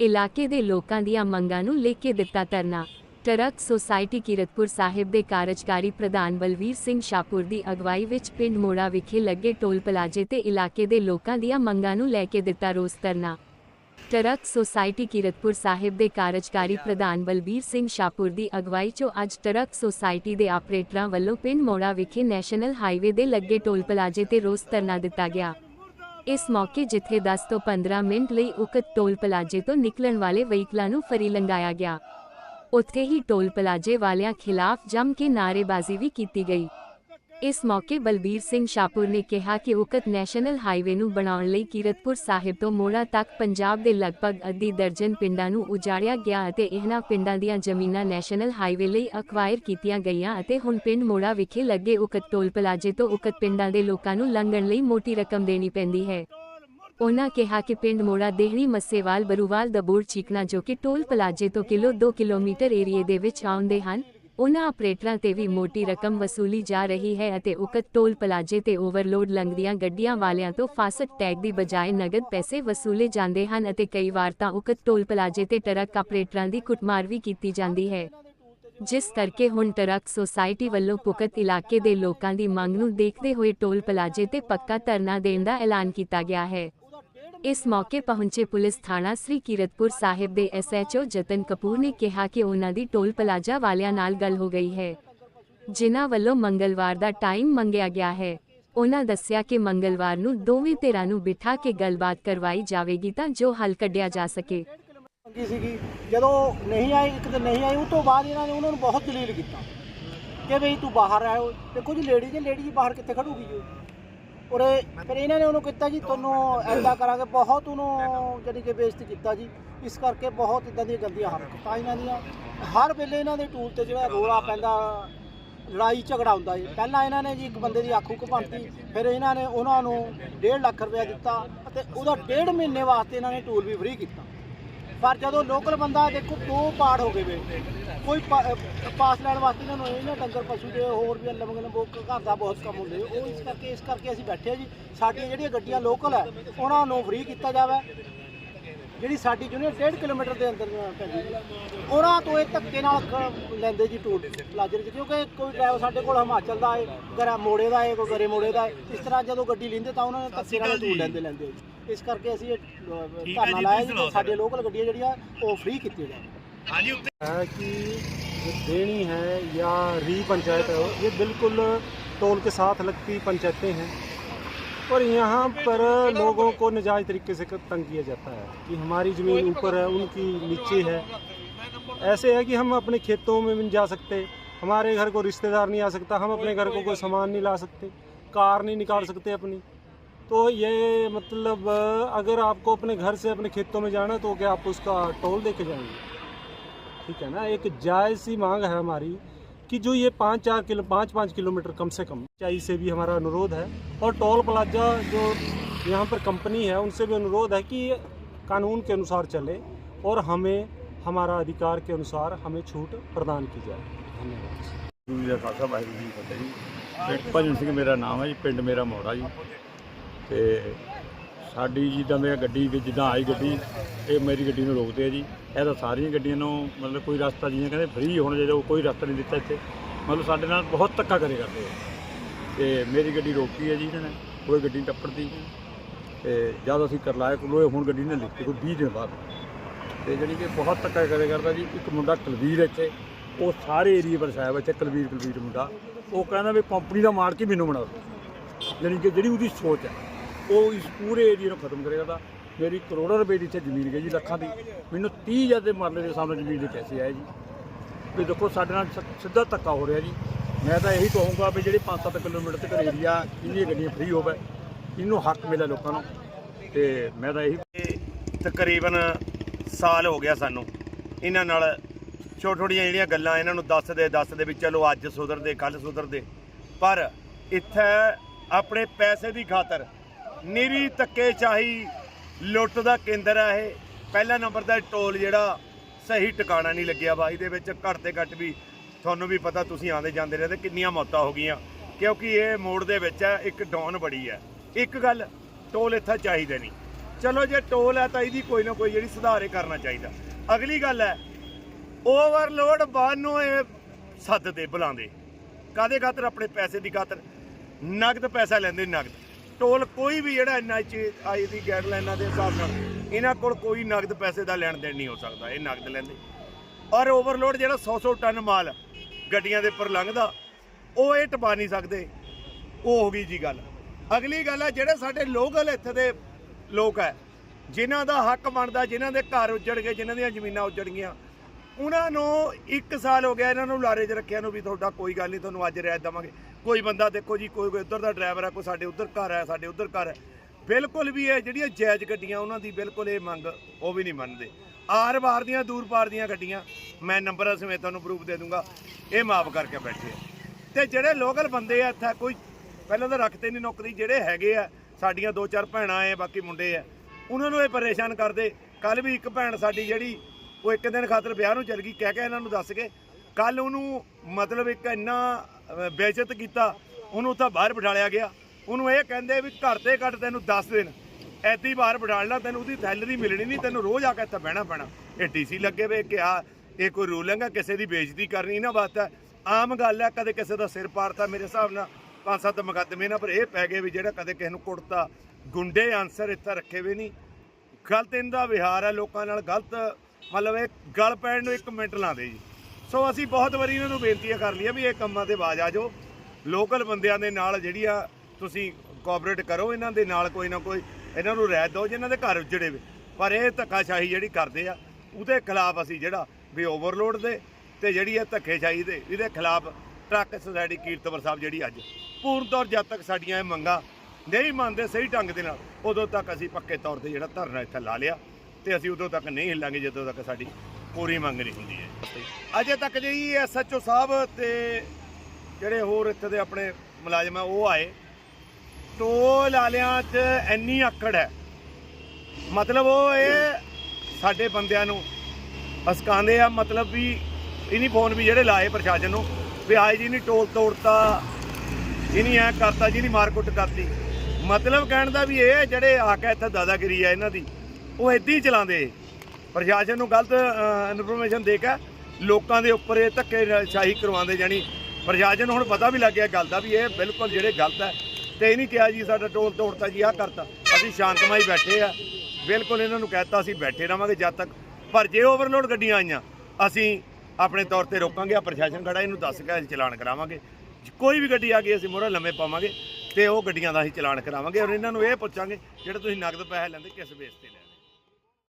ਇਲਾਕੇ ਦੇ ਲੋਕਾਂ ਦੀਆਂ ਮੰਗਾਂ ਨੂੰ ਲੈ ਕੇ ਦਿੱਤਾ ਧਰਨਾ। ਟਰੱਕ ਸੁਸਾਇਟੀ ਕੀਰਤਪੁਰ ਸਾਹਿਬ ਦੇ ਕਾਰਜਕਾਰੀ ਪ੍ਰਧਾਨ ਬਲਵੀਰ ਸਿੰਘ ਸ਼ਾਪੁਰ ਦੀ ਅਗਵਾਈ ਵਿੱਚ ਪਿੰਡ ਮੋੜਾ ਵਿਖੇ ਲੱਗੇ ਟੋਲ ਪਲਾਜ਼ੇ ਤੇ ਇਲਾਕੇ ਦੇ ਲੋਕਾਂ ਦੀਆਂ ਮੰਗਾਂ ਨੂੰ ਲੈ ਕੇ ਦਿੱਤਾ ਰੋਸ ਧਰਨਾ। ਟਰੱਕ ਸੁਸਾਇਟੀ ਕੀਰਤਪੁਰ ਸਾਹਿਬ ਦੇ ਕਾਰਜਕਾਰੀ ਪ੍ਰਧਾਨ ਬਲਬੀਰ ਸਿੰਘ ਸ਼ਾਪੁਰ ਦੀ ਅਗਵਾਈ ਚ ਅੱਜ ਟਰੱਕ ਸੁਸਾਇਟੀ ਦੇ ਆਪਰੇਟਰਾਂ ਵੱਲੋਂ ਪਿੰਡ ਮੋੜਾ ਵਿਖੇ ਨੈਸ਼ਨਲ ਹਾਈਵੇ ਦੇ ਲੱਗੇ ਟੋਲ ਪਲਾਜ਼ੇ ਤੇ ਰੋਸ ਧਰਨਾ ਦਿੱਤਾ ਗਿਆ। ਇਸ ਮੌਕੇ ਜਿੱਥੇ 10 ਤੋਂ 15 ਮਿੰਟ ਲਈ ਉਕਤ ਟੋਲ ਪਲਾਜ਼ੇ ਤੋਂ ਨਿਕਲਣ ਵਾਲੇ ਵਹੀਕਲਾਂ ਨੂੰ ਫਰੀ ਲੰਘਾਇਆ ਗਿਆ। ਉੱਥੇ ਹੀ ਟੋਲ ਪਲਾਜ਼ੇ ਵਾਲਿਆਂ ਖਿਲਾਫ ਜੰਮ ਕੇ ਨਾਅਰੇਬਾਜ਼ੀ ਵੀ ਕੀਤੀ ਗਈ। ਇਸ ਮੌਕੇ ਬਲਬੀਰ ਸਿੰਘ ਸ਼ਾਪੁਰ ਨੇ ਕਿਹਾ ਕਿ ਉਕਤ ਨੈਸ਼ਨਲ ਹਾਈਵੇ ਨੂੰ ਬਣਾਉਣ ਲਈ ਕੀਰਤਪੁਰ ਸਾਹਿਬ ਤੋਂ ਮੋੜਾ ਤੱਕ ਪੰਜਾਬ ਦੇ ਲਗਭਗ ਅੱਧੀ ਦਰਜਨ ਪਿੰਡਾਂ ਨੂੰ ਉਜਾੜਿਆ ਗਿਆ ਅਤੇ ਇਹਨਾਂ ਪਿੰਡਾਂ ਦੀਆਂ ਜ਼ਮੀਨਾਂ ਨੈਸ਼ਨਲ ਹਾਈਵੇ ਲਈ ਅਕਵਾਇਰ ਕੀਤੀਆਂ ਗਈਆਂ ਅਤੇ ਹੁਣ ਪਿੰਡ ਮੋੜਾ ਵਿਖੇ ਲੱਗੇ ਉਕਤ ਟੋਲ ਪਲਾਜ਼ੇ ਤੋਂ ਉਕਤ ਪਿੰਡਾਂ ਦੇ ਲੋਕਾਂ ਨੂੰ ਲੰਘਣ ਲਈ ਮੋਟੀ ਰਕਮ ਦੇਣੀ ਪੈਂਦੀ ਹੈ। ਉਹਨਾਂ ਕਿਹਾ ਕਿ ਪਿੰਡ ਮੋੜਾ ਦੇਹਰੀ ਮੱਸੇਵਾਲ ਬਰੂਵਾਲ ਦਬੂਰ ਚੀਕਣਾ ਜੋ ਕਿ ਟੋਲ ਪਲਾਜ਼ੇ ਤੋਂ ਕਿਲੋ 2 ਕਿਲੋਮੀਟਰ ਏਰੀਏ ਦੇ ਵਿੱਚ ਆਉਂਦੇ ਹਨ ਉਨ੍ਹਾਂ ਆਪਰੇਟਰਾਂ ਤੇ ਵੀ ਮੋਟੀ ਰਕਮ ਵਸੂਲੀ ਜਾ ਰਹੀ ਹੈ ਅਤੇ ਉਕਤ ਟੋਲ ਪਲਾਜ਼ੇ ਤੇ ਓਵਰਲੋਡ ਲੰਘਦੀਆਂ ਗੱਡੀਆਂ ਵਾਲਿਆਂ ਤੋਂ ਫਾਸਟ ਟੈਗ ਦੀ ਬਜਾਏ ਨਗਦ ਪੈਸੇ ਵਸੂਲੇ ਜਾਂਦੇ ਹਨ ਅਤੇ ਕਈ ਵਾਰ ਤਾਂ ਉਕਤ ਟੋਲ ਪਲਾਜ਼ੇ ਤੇ ਟਰੱਕ ਆਪਰੇਟਰਾਂ ਦੀ ਕੁੱਟਮਾਰ ਵੀ ਕੀਤੀ ਜਾਂਦੀ ਹੈ। ਜਿਸ ਕਰਕੇ ਹੁਣ ਟਰੱਕ ਸੁਸਾਇਟੀ ਵੱਲੋਂ ਪੁਕਤ ਇਲਾਕੇ ਦੇ ਲੋਕਾਂ ਦੀ ਮੰਗ ਨੂੰ ਦੇਖਦੇ ਹੋਏ ਟੋਲ ਪਲਾਜ਼ੇ ਤੇ ਪੱਕਾ ਧਰਨਾ ਦੇਣ ਦਾ ਐਲਾਨ ਕੀਤਾ ਗਿਆ ਹੈ। ਇਸ ਮੌਕੇ ਪਹੁੰਚੇ ਪੁਲਿਸ ਥਾਣਾ ਸ੍ਰੀ ਕੀਰਤਪੁਰ ਸਾਹਿਬ ਦੇ ਐਸਐਚਓ ਜਤਨ ਕਪੂਰ ਨੇ ਕਿਹਾ ਕਿ ਉਹਨਾਂ ਦੀ ਟੋਲ ਪਲਾਜ਼ਾ ਵਾਲਿਆਂ ਨਾਲ ਗੱਲ ਹੋ ਗਈ ਹੈ, ਜਿਨ੍ਹਾਂ ਵੱਲੋਂ ਮੰਗਲਵਾਰ ਦਾ ਟਾਈਮ ਮੰਗਿਆ ਗਿਆ ਹੈ। ਉਹਨਾਂ ਦੱਸਿਆ ਕਿ ਮੰਗਲਵਾਰ ਨੂੰ ਦੋਵੇਂ ਧਿਰਾਂ ਨੂੰ ਬਿਠਾ ਕੇ ਗੱਲਬਾਤ ਕਰਵਾਈ ਜਾਵੇਗੀ ਤਾਂ ਜੋ ਹੱਲ ਕੱਢਿਆ ਜਾ ਸਕੇ। ਮੰਗੀ ਸੀਗੀ। ਜਦੋਂ ਨਹੀਂ ਆਈ, ਇੱਕ ਦਿਨ ਨਹੀਂ ਆਈ, ਉਸ ਤੋਂ ਬਾਅਦ ਇਹਨਾਂ ਨੇ ਉਹਨਾਂ ਨੂੰ ਬਹੁਤ ਜਲੀਲ ਕੀਤਾ। ਕਿ ਬਈ ਤੂੰ ਬਾਹਰ ਆਇਓ ਦੇਖੋ ਜੀ ਲੇਡੀ ਜੀ ਲੇਡੀ ਬਾਹਰ ਕਿੱਥੇ ਖੜੂਗੀ ਜੀ ਉਰੇ ਫਿਰ ਇਹਨਾਂ ਨੇ ਉਹਨੂੰ ਕੀਤਾ ਜੀ, ਤੁਹਾਨੂੰ ਐਦਾਂ ਕਰਾਂਗੇ, ਬਹੁਤ ਉਹਨੂੰ ਜਾਣੀ ਕਿ ਬੇਇੱਜ਼ਤੀ ਕੀਤਾ ਜੀ। ਇਸ ਕਰਕੇ ਬਹੁਤ ਇਦਾਂ ਦੀਆਂ ਗੰਦੀਆਂ ਹਰਕਤਾਂ ਇਹਨਾਂ ਦੀਆਂ। ਹਰ ਵੇਲੇ ਇਹਨਾਂ ਦੇ ਟੂਲ ਤੇ ਜਿਹੜਾ ਰੋਲਾ ਪੈਂਦਾ, ਲੜਾਈ ਝਗੜਾ ਹੁੰਦਾ ਜੀ। ਪਹਿਲਾਂ ਇਹਨਾਂ ਨੇ ਜੀ ਇੱਕ ਬੰਦੇ ਦੀ ਅੱਖ ਉੱਕ ਫਿਰ ਇਹਨਾਂ ਨੇ ਉਹਨਾਂ ਨੂੰ 1.5 ਲੱਖ ਰੁਪਇਆ ਦਿੱਤਾ ਅਤੇ ਉਹਦਾ ਡੇਢ ਮਹੀਨੇ ਵਾਸਤੇ ਇਹਨਾਂ ਨੇ ਟੂਲ ਵੀ ਫ੍ਰੀ ਕੀਤਾ। ਪਰ ਜਦੋਂ ਲੋਕਲ ਬੰਦਾ ਦੇਖੋ ਦੋ ਪਾੜ ਹੋ ਗਏ ਵੇ। ਕੋਈ ਪਾਸ ਲੈਣ ਵਾਸਤੇ ਇਹਨਾਂ ਨੂੰ ਇਹਨਾਂ ਡੰਗਰ ਪਸ਼ੂ ਦੇ ਹੋਰ ਵੀ ਲੰਮੇ ਲੰਮੇ ਘਰ ਦਾ ਬਹੁਤ ਕੰਮ ਹੁੰਦੇ ਉਹ ਇਸ ਕਰਕੇ ਇਸ ਕਰਕੇ ਅਸੀਂ ਬੈਠੇ ਆ ਜੀ। ਸਾਡੀਆਂ ਜਿਹੜੀਆਂ ਗੱਡੀਆਂ ਲੋਕਲ ਹੈ ਉਹਨਾਂ ਨੂੰ ਫ੍ਰੀ ਕੀਤਾ ਜਾਵੇ। ਜਿਹੜੀ ਸਾਡੀ ਯੂਨੀਅਨ 1.5 ਕਿਲੋਮੀਟਰ ਦੇ ਅੰਦਰ ਪੈਂਦੀ ਉਹਨਾਂ ਤੋਂ ਇਹ ਧੱਕੇ ਨਾਲ ਲੈਂਦੇ ਜੀ ਟੂਲ ਪਲਾਜ਼ੇ ਵਿੱਚ। ਕਿਉਂਕਿ ਕੋਈ ਡਰਾਈਵਰ ਸਾਡੇ ਕੋਲ ਹਿਮਾਚਲ ਦਾ ਹੈ ਗਰਾ ਮੋੜੇ ਦਾ ਹੈ ਕੋਈ ਗਰੇ ਮੋੜੇ ਦਾ ਹੈ ਇਸ ਤਰ੍ਹਾਂ ਜਦੋਂ ਗੱਡੀ ਲੈਂਦੇ ਤਾਂ ਉਹਨਾਂ ਨੇ ਧੱਕੇ ਨਾਲ ਟੂਲ ਲੈਂਦੇ ਲੈਂਦੇ ਜੀ। ਇਸ ਕਰਕੇ ਅਸੀਂ ਇਹ ਅਹ, ਧਰਨਾ ਲਾਇਆ ਜੀ ਕਿ ਸਾਡੇ ਲੋਕਲ ਗੱਡੀਆਂ ਜਿਹੜੀਆਂ ਉਹ ਫ੍ਰੀ ਕੀਤੀਆਂ ਜਾਣ है कि जो देनी है या री पंचायत है ये बिल्कुल टोल के साथ लगती पंचायतें हैं और यहाँ पर लोगों को नजायज तरीके से तंग किया जाता है कि हमारी ज़मीन ऊपर है उनकी नीचे है ऐसे है कि हम अपने खेतों में भी नहीं जा सकते हमारे घर को रिश्तेदार नहीं आ सकता हम अपने घर को कोई सामान नहीं ला सकते कार नहीं निकाल सकते अपनी तो ये मतलब अगर आपको अपने घर से अपने खेतों में जाना है तो क्या आप उसका टोल दे के जाएँगे? ठीक है ना? एक जायज़ सी मांग है हमारी कि जो ये पाँच, चार किलो, पाँच पाँच किलोमीटर कम से कम चाहिए से भी हमारा अनुरोध है। और टोल प्लाजा जो यहाँ पर कंपनी है, उनसे भी अनुरोध है कि कानून के अनुसार चले और हमें, हमारा अधिकार के अनुसार हमें छूट प्रदान की जाए। धन्यवाद। खासा जी फतेह। पिंड भजन सिंह मेरा नाम है जी, पिंड मेरा मोड़ा जी। ਤੇ ਸਾਡੀ ਜਿੱਦਾਂ ਮੇਰਾ ਗੱਡੀ ਵੀ ਜਿੱਦਾਂ ਆਈ ਗੱਡੀ, ਇਹ ਮੇਰੀ ਗੱਡੀ ਨੂੰ ਰੋਕਦੇ ਆ ਜੀ। ਇਹ ਤਾਂ ਸਾਰੀਆਂ ਗੱਡੀਆਂ ਨੂੰ ਮਤਲਬ ਕੋਈ ਰਸਤਾ ਜਿਵੇਂ ਕਹਿੰਦੇ ਫ੍ਰੀ ਹੋਣਾ ਚਾਹੀਦਾ ਉਹ ਕੋਈ ਰਸਤਾ ਨਹੀਂ ਦਿੱਤਾ ਇੱਥੇ। ਮਤਲਬ ਸਾਡੇ ਨਾਲ ਬਹੁਤ ਧੱਕਾ ਕਰੇ ਕਰਦੇ ਆ। ਤੇ ਮੇਰੀ ਗੱਡੀ ਰੋਕੀ ਹੈ ਜੀ ਇਹਨਾਂ ਨੇ, ਕੋਈ ਗੱਡੀ ਨਹੀਂ ਟੱਪੜਦੀ ਤੇ ਜਦ ਅਸੀਂ ਕਰ ਲਾਇਆ ਹੁਣ ਗੱਡੀ ਨੇ ਲਿਖਤੀ ਕੋਈ 20 ਦਿਨ ਬਾਅਦ। ਤੇ ਜਿਹੜੀ ਕਿ ਬਹੁਤ ਧੱਕਾ ਕਰੇ ਕਰਦਾ ਜੀ, ਇੱਕ ਮੁੰਡਾ ਕੁਲਵੀਰ ਇੱਥੇ, ਉਹ ਸਾਰੇ ਏਰੀਏ ਪਰ ਸਾਹਿਬ ਇੱਥੇ ਕਲਵੀਰ ਕਲਵੀਰ ਮੁੰਡਾ। ਉਹ ਕਹਿੰਦਾ ਵੀ ਕੰਪਨੀ ਦਾ ਮਾਰ ਕੇ ਮੈਨੂੰ ਬਣਾ ਦੋ ਜਾਣੀ ਕਿ ਜਿਹੜੀ ਉਹਦੀ ਸੋਚ ਹੈ ਉਹ ਇਸ ਪੂਰੇ ਏਰੀਏ ਨੂੰ ਖਤਮ ਕਰੇਗਾ ਕਰਦਾ ਮੇਰੀ ਕਰੋੜਾਂ ਰੁਪਏ ਦੀ ਇੱਥੇ ਜ਼ਮੀਨ ਗਈ ਜੀ ਲੱਖਾਂ ਦੀ। ਮੈਨੂੰ 30000 ਦੇ ਮਰਲੇ ਦੇ ਸਾਹਮਣੇ ਜ਼ਮੀਨ ਦੇ ਪੈਸੇ ਆਏ ਜੀ। ਵੀ ਦੇਖੋ ਸਾਡੇ ਨਾਲ ਸ- ਸਿੱਧਾ ਧੱਕਾ ਹੋ ਰਿਹਾ ਜੀ। ਮੈਂ ਤਾਂ ਇਹੀ ਕਹੂੰਗਾ ਵੀ ਜਿਹੜੇ 5-7 ਕਿਲੋਮੀਟਰ ਤੱਕ ਏਰੀਆ ਇਹਦੀਆਂ ਗੱਡੀਆਂ ਫ੍ਰੀ ਹੋਵੇ, ਇਹਨੂੰ ਹੱਕ ਮਿਲੇ ਲੋਕਾਂ ਨੂੰ। ਤੇ ਮੈਂ ਤਾਂ ਇਹੀ ਤਕਰੀਬਨ ਸਾਲ ਹੋ ਗਿਆ ਸਾਨੂੰ। ਇਹਨਾਂ ਨਾਲ ਛੋਟ ਛੋਟੀਆਂ ਜਿਹੜੀਆਂ ਗੱਲਾਂ ਇਹਨਾਂ ਨੂੰ ਦੱਸਦੇ ਦੱਸਦੇ ਵੀ ਚਲੋ ਅੱਜ ਸੁਧਰਦੇ ਕੱਲ ਸੁਧਰਦੇ। ਪਰ ਇੱਥੇ ਆਪਣੇ ਪੈਸੇ ਦੀ ਖਾਤਰ ਨਿਰੀ ਧੱਕੇਸ਼ਾਹੀ ਲੁੱਟ ਦਾ ਕੇਂਦਰ ਹੈ ਇਹ। ਪਹਿਲਾ ਨੰਬਰ ਦਾ ਟੋਲ ਜਿਹੜਾ ਸਹੀ ਟਿਕਾਣਾ ਨਹੀਂ ਲੱਗਿਆ ਵਾ। ਇਹਦੇ ਵਿੱਚ ਘੱਟ ਤੇ ਘੱਟ ਵੀ ਤੁਹਾਨੂੰ ਵੀ ਪਤਾ ਤੁਸੀਂ ਆਉਂਦੇ ਜਾਂਦੇ ਰਹੇ ਤੇ ਕਿੰਨੀਆਂ ਮੌਤਾਂ ਹੋ ਗਈਆਂ। ਕਿਉਂਕਿ ਇਹ ਮੋੜ ਦੇ ਵਿੱਚ ਹੈ ਇੱਕ ਡੌਨ ਬੜੀ ਹੈ ਇੱਕ ਗੱਲ, ਟੋਲ ਇੱਥੇ ਚਾਹੀਦੇ ਨਹੀਂ। ਚਲੋ ਜੇ ਟੋਲ ਹੈ ਤਾਂ ਇਹਦੀ ਕੋਈ ਨਾ ਕੋਈ ਜਿਹੜੀ ਸੁਧਾਰੇ ਕਰਨਾ ਚਾਹੀਦਾ। ਅਗਲੀ ਗੱਲ ਹੈ, ਓਵਰਲੋਡ ਬੰਨ ਨੂੰ ਇਹ ਸੱਦਦੇ ਬੁਲਾਉਂਦੇ। ਕਾਦੇ ਖਾਤਰ? ਆਪਣੇ ਪੈਸੇ ਦੀ ਖਾਤਰ। ਨਗਦ ਪੈਸਾ ਲੈਂਦੇ ਨਗਦ। ਟੋਲ ਕੋਈ ਵੀ ਜਿਹੜਾ ਇੰਨਾ ਚ ਆਈ ਦੀ ਗਾਈਡਲਾਈਨਾਂ ਦੇ ਹਿਸਾਬ ਨਾਲ, ਇਹਨਾਂ ਕੋਲ ਕੋਈ ਨਗਦ ਪੈਸੇ ਦਾ ਲੈਣ ਦੇਣ ਨਹੀਂ ਹੋ ਸਕਦਾ, ਇਹ ਨਗਦ ਲੈਂਦੇ। ਔਰ ਓਵਰਲੋਡ ਜਿਹੜਾ 100-100 ਟਨ ਮਾਲ ਗੱਡੀਆਂ ਦੇ ਉੱਪਰ ਲੰਘਦਾ, ਉਹ ਇਹ ਟਪਾ ਨਹੀਂ ਸਕਦੇ। ਉਹ ਹੋ ਗਈ ਜੀ ਗੱਲ। ਅਗਲੀ ਗੱਲ ਹੈ ਜਿਹੜੇ ਸਾਡੇ ਲੋਕਲ ਇੱਥੇ ਦੇ ਲੋਕ ਹੈ ਜਿਨ੍ਹਾਂ ਦਾ ਹੱਕ ਬਣਦਾ, ਜਿਨ੍ਹਾਂ ਦੇ ਘਰ ਉੱਜੜ ਗਏ, ਜਿਨ੍ਹਾਂ ਦੀਆਂ ਜ਼ਮੀਨਾਂ ਉੱਜੜ ਗਈਆਂ, ਉਹਨਾਂ ਨੂੰ 1 ਸਾਲ ਹੋ ਗਿਆ, ਇਹਨਾਂ ਨੂੰ ਲਾਰੇ 'ਚ ਰੱਖਿਆ ਨੂੰ ਵੀ ਤੁਹਾਡਾ ਕੋਈ ਗੱਲ ਨਹੀਂ, ਤੁਹਾਨੂੰ ਅੱਜ ਰਿਆਇਤ ਦੇਵਾਂਗੇ। ਕੋਈ ਬੰਦਾ ਦੇਖੋ ਜੀ, ਕੋਈ ਕੋਈ ਉੱਧਰ ਦਾ ਡਰਾਈਵਰ ਹੈ ਕੋਈ ਸਾਡੇ ਉੱਧਰ ਘਰ ਹੈ ਸਾਡੇ ਉੱਧਰ ਘਰ ਹੈ ਬਿਲਕੁਲ ਵੀ ਇਹ ਜਿਹੜੀਆਂ ਜਾਇਜ਼ ਗੱਡੀਆਂ, ਉਹਨਾਂ ਦੀ ਬਿਲਕੁਲ ਇਹ ਮੰਗ ਉਹ ਵੀ ਨਹੀਂ ਮੰਨਦੇ। ਆਰ ਬਾਰ ਦੀਆਂ, ਦੂਰ ਪਾਰ ਦੀਆਂ ਗੱਡੀਆਂ, ਮੈਂ ਨੰਬਰ ਸਮੇਤ ਤੁਹਾਨੂੰ ਪ੍ਰੂਫ ਦੇ ਦੂੰਗਾ, ਇਹ ਮਾਫ ਕਰਕੇ ਬੈਠੇ ਆ। ਤੇ ਜਿਹੜੇ ਲੋਕਲ ਬੰਦੇ ਆ ਇੱਥੇ, ਕੋਈ ਪਹਿਲਾਂ ਤਾਂ ਰੱਖਦੇ ਨਹੀਂ ਨੌਕਰੀ, ਜਿਹੜੇ ਹੈਗੇ ਆ, ਸਾਡੀਆਂ ਦੋ ਚਾਰ ਭੈਣਾਂ ਐ, ਬਾਕੀ ਮੁੰਡੇ ਆ ਉਹਨਾਂ ਨੂੰ ਇਹ ਪਰੇਸ਼ਾਨ ਕਰਦੇ। ਕੱਲ ਵੀ ਇੱਕ ਭੈਣ ਸਾਡੀ ਜਿਹੜੀ, ਉਹ ਇੱਕ ਦਿਨ ਖਾਤਰ ਵਿਆਹ ਨੂੰ ਚਲ ਗਈ, ਕਹਿ ਕੇ ਇਹਨਾਂ ਨੂੰ ਦੱਸ ਕੇ ਕੱਲ ਉਹਨੂੰ ਮਤਲਬ ਇੱਕ ਇੰਨਾ ਬੇਇੱਜ਼ਤ ਕੀਤਾ, ਉਹਨੂੰ ਉੱਥੇ ਬਾਹਰ ਬਿਠਾਲਿਆ ਗਿਆ। ਉਹਨੂੰ ਇਹ ਕਹਿੰਦੇ ਵੀ ਘਰ ਤੇ ਘੱਟ ਤੈਨੂੰ 10 ਦਿਨ ਐਦੀ ਬਾਹਰ ਬਿਠਾਲਣਾ ਤੈਨੂੰ ਉਹਦੀ ਸੈਲਰੀ ਮਿਲਣੀ ਨਹੀਂ, ਤੈਨੂੰ ਰੋਜ਼ ਆ ਕੇ ਇੱਥੇ ਬਹਿਣਾ ਪੈਣਾ। ਇਹ ਡੀਸੀ ਲੱਗੇ ਵੇ ਕਿ ਆ, ਇਹ ਕੋਈ ਰੂਲਿੰਗ ਹੈ ਕਿਸੇ ਦੀ ਬੇਇੱਜ਼ਤੀ ਕਰਨੀ ਨਾ ਬਾਤ ਹੈ ਆਮ ਗੱਲ ਹੈ ਕਦੇ ਕਿਸੇ ਦਾ ਸਿਰ ਪਾੜਤਾ ਮੇਰੇ ਹਿਸਾਬ ਨਾਲ, ਪੰਜ ਸੱਤ ਮੁਕੱਦਮੇ ਨਾ ਪਰ ਇਹ ਪੈ ਗਏ ਵੀ ਜਿਹੜਾ ਕਦੇ ਕਿਸੇ ਨੂੰ ਕੁੱਟਤਾ। ਗੁੰਡੇ ਆਨਸਰ ਇੱਥੇ ਰੱਖੇ ਵੀ ਨਹੀਂ। ਗਲਤ ਇਹਨਾਂ ਦਾ ਵਿਹਾਰ ਹੈ ਲੋਕਾਂ ਨਾਲ, ਗਲਤ ਮਤਲਬ ਇਹ ਗਲ ਪੈਣ ਨੂੰ ਇੱਕ ਮਿੰਟ ਲਾਉਂਦੇ ਜੀ। ਸੋ ਅਸੀਂ ਬਹੁਤ ਵਾਰੀ ਇਹਨਾਂ ਨੂੰ ਬੇਨਤੀਆਂ ਕਰ ਲਈਆਂ ਵੀ ਇਹ ਕੰਮਾਂ ਤੇ ਬਾਜ ਆ ਜਾਓ। ਲੋਕਲ ਬੰਦਿਆਂ ਦੇ ਨਾਲ ਜਿਹੜੀਆਂ ਤੁਸੀਂ ਕੋਆਪਰੇਟ ਕਰੋ, ਇਹਨਾਂ ਦੇ ਨਾਲ ਕੋਈ ਨਾ ਕੋਈ ਇਹਨਾਂ ਨੂੰ ਰਹਿਤ ਦਿਓ, ਜਿਨ੍ਹਾਂ ਦੇ ਘਰ ਉਜੜੇ ਵੇ ਪਰ ਇਹ ਧੱਕਾਸ਼ਾਹੀ ਜਿਹੜੀ ਕਰਦੇ ਆ, ਉਹਦੇ ਖਿਲਾਫ ਅਸੀਂ ਜਿਹੜਾ ਵੀ ਓਵਰਲੋਡ ਦੇ ਤੇ ਜਿਹੜੀ ਇਹ ਧੱਕੇਸ਼ਾਹੀ ਦੇ, ਇਹਦੇ ਖਿਲਾਫ ਟਰੱਕ ਸੁਸਾਇਟੀ ਕੀਰਤਵਰ ਸਾਹਿਬ ਜਿਹੜੀ ਅੱਜ ਪੂਰਨ ਤੌਰ ਜਦ ਤੱਕ ਸਾਡੀਆਂ ਇਹ ਮੰਗਾਂ ਨਹੀਂ ਮੰਨਦੇ ਸਹੀ ਢੰਗ ਦੇ ਨਾਲ, ਉਦੋਂ ਤੱਕ ਅਸੀਂ ਪੱਕੇ ਤੌਰ ਤੇ ਜਿਹੜਾ ਧਰਨਾ ਇੱਥੇ ਲਾ ਲਿਆ ਤੇ ਅਸੀਂ ਉਦੋਂ ਤੱਕ ਨਹੀਂ ਹਿੱਲਾਂਗੇ, ਜਦੋਂ ਤੱਕ ਸਾਡੀ ਪੂਰੀ ਮੰਗ ਨਹੀਂ ਹੁੰਦੀ ਹੈ। ਅਜੇ ਤੱਕ ਜੀ ਐਸਐਚਓ ਸਾਹਿਬ ਤੇ ਜਿਹੜੇ ਹੋਰ ਇੱਥੇ ਦੇ ਆਪਣੇ ਮੁਲਾਜ਼ਮ ਆ, ਉਹ ਆਏ। ਟੋਲ ਵਾਲਿਆਂ 'ਚ ਇੰਨੀ ਆਕੜ ਹੈ। ਮਤਲਬ ਉਹ ਇਹ ਸਾਡੇ ਬੰਦਿਆਂ ਨੂੰ ਅਸਕਾਉਂਦੇ ਆ। ਮਤਲਬ ਵੀ ਇਨੀ ਫੋਨ ਵੀ ਜਿਹੜੇ ਲਾਏ ਪ੍ਰਸ਼ਾਸਨ ਨੂੰ, ਵੀ ਆਏ ਜੀ ਨਹੀਂ ਟੋਲ ਤੋੜਤਾ ਇਹ ਨਹੀਂ ਐ ਕਰਤਾ ਜੀ ਨਹੀਂ ਮਾਰਕੁੱਟ ਕਰਤੀ। ਮਤਲਬ ਕਹਿਣ ਦਾ ਵੀ ਇਹ ਜਿਹੜੇ ਆ ਕੇ ਇੱਥੇ ਦਾਦਾਗਿਰੀ ਆ ਇਹਨਾਂ ਦੀ, ਉਹ ਏਦਾਂ ਹੀ ਚਲਾਉਂਦੇ। ਪ੍ਰਸ਼ਾਸਨ ਨੂੰ ਗਲਤ ਇਨਫੋਰਮੇਸ਼ਨ ਦੇ ਕੇ ਲੋਕਾਂ ਦੇ ਉੱਪਰ ਇਹ ਧੱਕੇ ਸ਼ਾਹੀ ਕਰਵਾਉਂਦੇ, ਜਾਣੀ ਪ੍ਰਸ਼ਾਸਨ ਨੂੰ ਹੁਣ ਪਤਾ ਵੀ ਲੱਗ ਗਿਆ ਗੱਲ ਦਾ ਵੀ ਇਹ ਬਿਲਕੁਲ ਜਿਹੜੇ ਗਲਤ ਹੈ। ਤੇ ਇਹ ਨਹੀਂ ਕਿਹਾ ਜੀ ਸਾਡਾ ਟੋਲ ਤੋੜਤਾ ਜੀ, ਆਹ ਕਰਤਾ। ਅਸੀਂ ਸ਼ਾਂਤਮਈ ਬੈਠੇ ਆ। ਬਿਲਕੁਲ ਇਹਨਾਂ ਨੂੰ ਕਹਿਤਾ ਅਸੀਂ ਬੈਠੇ ਰਵਾਂਗੇ ਜਦ ਤੱਕ। ਪਰ ਜੇ ਓਵਰਲੋਡ ਗੱਡੀਆਂ ਆਈਆਂ, ਅਸੀਂ ਆਪਣੇ ਤੌਰ ਤੇ ਰੋਕਾਂਗੇ ਆ ਪ੍ਰਸ਼ਾਸਨ ਖੜਾ, ਇਹਨੂੰ ਦੱਸ ਕੇ ਅਸੀਂ ਚਲਾਨ ਕਰਾਵਾਂਗੇ। ਕੋਈ ਵੀ ਗੱਡੀ ਆ ਗਈ, ਅਸੀਂ ਮੋਹਰਾ ਲੰਮੇ ਪਾਵਾਂਗੇ ਤੇ ਉਹ ਗੱਡੀਆਂ ਦਾ ਅਸੀਂ ਚਲਾਨ ਕਰਾਵਾਂਗੇ ਔਰ ਇਹਨਾਂ ਨੂੰ ਇਹ ਪੁੱਛਾਂਗੇ, ਜਿਹੜੇ ਤੁਸੀਂ ਨਗਦ ਪੈਸੇ ਲੈਂਦੇ, ਕਿਸ ਬੇਸ ਤੇ ਲੈ